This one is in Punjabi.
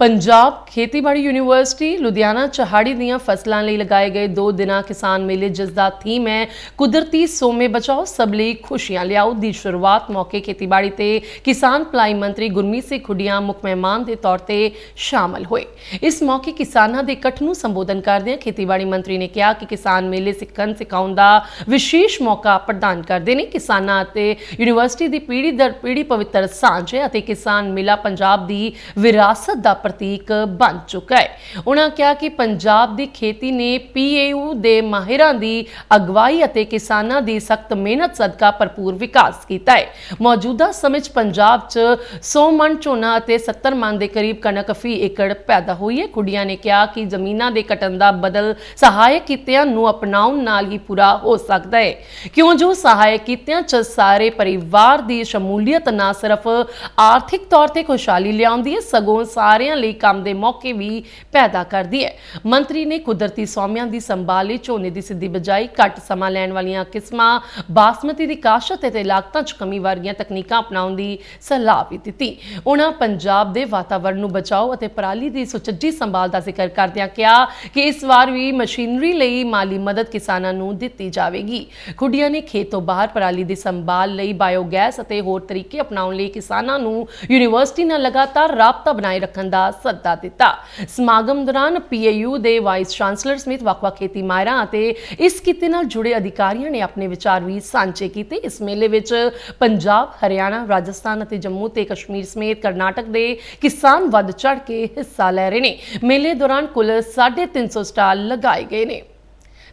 ਪੰਜਾਬ ਖੇਤੀਬਾੜੀ ਯੂਨੀਵਰਸਿਟੀ ਲੁਧਿਆਣਾ ਚਹਾੜੀ ਦੀਆਂ ਫਸਲਾਂ ਲਈ ਲਗਾਏ ਗਏ 2 ਦਿਨਾਂ ਕਿਸਾਨ ਮੇਲੇ ਜਿਸ ਦਾ ਥੀਮ ਹੈ ਕੁਦਰਤੀ ਸੋਮੇ ਬਚਾਓ, ਸਭ ਲਈ ਖੁਸ਼ੀਆਂ ਲਿਆਓ ਦੀ ਸ਼ੁਰੂਆਤ ਮੌਕੇ ਖੇਤੀਬਾੜੀ ਤੇ ਕਿਸਾਨ ਭਲਾਈ ਮੰਤਰੀ ਗੁਰਮੀਤ ਸਿੰਘ ਖੁੱਡੀਆਂ, ਮੁੱਖ ਮਹਿਮਾਨ ਦੇ ਤੌਰ ਤੇ ਸ਼ਾਮਲ ਹੋਏ। ਇਸ ਮੌਕੇ ਕਿਸਾਨਾਂ ਦੇ ਇਕੱਠ ਨੂੰ ਸੰਬੋਧਨ ਕਰਦਿਆਂ ਖੇਤੀਬਾੜੀ ਮੰਤਰੀ ਨੇ ਕਿਹਾ ਕਿ ਕਿਸਾਨ ਮੇਲੇ ਸਿੱਖਣ ਸਿਖਾਉਣ ਦਾ ਵਿਸ਼ੇਸ਼ ਮੌਕਾ ਪ੍ਰਦਾਨ ਕਰਦੇ ਨੇ। ਕਿਸਾਨਾਂ ਅਤੇ ਯੂਨੀਵਰਸਿਟੀ ਦੀ ਪੀੜ੍ਹੀ ਦਰ ਪੀੜ੍ਹੀ ਪਵਿੱਤਰ ਸਾਂਝ ਹੈ ਅਤੇ ਕਿਸਾਨ ਮੇਲਾ ਪੰਜਾਬ ਦੀ ਵਿਰਾਸਤ ਦਾ ਪ੍ਰਤੀਕ ਬਣ ਚੁੱਕਾ ਹੈ। ਉਹਨਾਂ ਕਿਹਾ ਕਿ ਪੰਜਾਬ ਦੀ ਖੇਤੀ ਨੇ ਪੀਏਯੂ ਦੇ ਮਾਹਿਰਾਂ ਦੀ ਅਗਵਾਈ ਅਤੇ ਕਿਸਾਨਾਂ ਦੀ ਸਖਤ ਮਿਹਨਤ ਸਦਕਾ ਭਰਪੂਰ ਵਿਕਾਸ ਕੀਤਾ ਹੈ। ਮੌਜੂਦਾ ਸਮੇਂ 'ਚ ਪੰਜਾਬ 'ਚ 100 ਮਣ ਝੋਨਾ ਅਤੇ 70 ਮਣ ਦੇ ਕਰੀਬ ਕਣਕ ਫੀ ਏਕੜ ਪੈਦਾ ਹੋਈ ਹੈ। ਕੁੜੀਆਂ ਨੇ ਕਿਹਾ ਕਿ ਜ਼ਮੀਨਾਂ ਦੇ ਕਟਣ ਦਾ ਬਦਲ ਸਹਾਇਕ ਕਿੱਤਿਆਂ ਨੂੰ ਅਪਣਾਉਣ ਨਾਲ ਹੀ ਪੂਰਾ ਹੋ ਸਕਦਾ ਹੈ। ਕਿਉਂ ਜੋ ਸਹਾਇਕ ਕਿੱਤਿਆਂ 'ਚ ਸਾਰੇ ਪਰਿਵਾਰ ਦੀ ਸ਼ਮੂਲੀਅਤ ਨਾ ਸਿਰਫ ਆਰਥਿਕ ਤੌਰ ਤੇ ਖੁਸ਼ਹਾਲੀ ਲਿਆਉਂਦੀ ਹੈ, ਸਗੋਂ ਸਾਰਿਆਂ ਲਈ ਕੰਮ ਦੇ ਮੌਕੇ ਵੀ ਪੈਦਾ ਕਰਦੀ ਹੈ। ਮੰਤਰੀ ਨੇ ਕੁਦਰਤੀ ਸੌਮਿਆਂ ਦੀ ਸੰਭਾਲ ਲਈ ਝੋਨੇ ਦੀ ਸਿੱਧੀ ਬਜਾਈ, ਘੱਟ ਸਮਾਂ ਲੈਣ ਵਾਲੀਆਂ ਕਿਸਮਾਂ, ਬਾਸਮਤੀ ਦੀ ਕਾਸ਼ਤ ਅਤੇ ਲਾਗਤਾਂ 'ਚ ਕਮੀ ਵਰਗੀਆਂ ਤਕਨੀਕਾਂ ਅਪਣਾਉਣ ਦੀ ਸਲਾਹ ਵੀ ਦਿੱਤੀ। ਉਹਨਾਂ ਪੰਜਾਬ ਦੇ ਵਾਤਾਵਰਣ ਨੂੰ ਬਚਾਓ ਅਤੇ ਪਰਾਲੀ ਦੀ ਸੁਚੱਜੀ ਸੰਭਾਲ ਦਾ ਜ਼ਿਕਰ ਕਰਦਿਆਂ ਕਿਹਾ ਕਿ ਇਸ ਵਾਰ ਵੀ ਮਸ਼ੀਨਰੀ ਲਈ ਮਾਲੀ ਮਦਦ ਕਿਸਾਨਾਂ ਨੂੰ ਦਿੱਤੀ ਜਾਵੇਗੀ। ਖੁੱਡੀਆਂ ਨੇ ਖੇਤ ਤੋਂ ਬਾਹਰ ਪਰਾਲੀ ਦੀ ਸੰਭਾਲ ਲਈ ਬਾਇਓਗੈਸ ਅਤੇ ਹੋਰ ਤਰੀਕੇ ਅਪਣਾਉਣ ਲਈ ਕਿਸਾਨਾਂ ਨੂੰ ਯੂਨੀਵਰਸਿਟੀ ਨਾਲ ਲਗਾਤਾਰ ਰਾਬਤਾ ਬਣਾਏ ਰੱਖਣ ਦਾ ਦਾ ਸੱਦਾ ਦਿੱਤਾ। ਸਮਾਗਮ ਦੌਰਾਨ ਪੀਏਯੂ ਦੇ ਵਾਈਸ ਚਾਂਸਲਰ ਸਮੇਤ ਵੱਖ-ਵੱਖ ਖੇਤੀ ਮਾਹਿਰਾਂ ਅਤੇ ਇਸ ਕਿੱਤੇ ਨਾਲ ਜੁੜੇ ਅਧਿਕਾਰੀਆਂ ਨੇ ਆਪਣੇ ਵਿਚਾਰ ਵੀ ਸਾਂਝੇ ਕੀਤੇ। ਇਸ ਮੇਲੇ ਵਿੱਚ ਪੰਜਾਬ, ਹਰਿਆਣਾ, ਰਾਜਸਥਾਨ ਅਤੇ ਜੰਮੂ ਤੇ ਕਸ਼ਮੀਰ ਸਮੇਤ ਕਰਨਾਟਕ ਦੇ ਕਿਸਾਨ ਵੱਧ ਚੜ ਕੇ ਹਿੱਸਾ ਲੈ ਰਹੇ ਨੇ। ਮੇਲੇ ਦੌਰਾਨ ਕੁੱਲ 350 ਸਟਾਲ ਲਗਾਏ ਗਏ ਨੇ।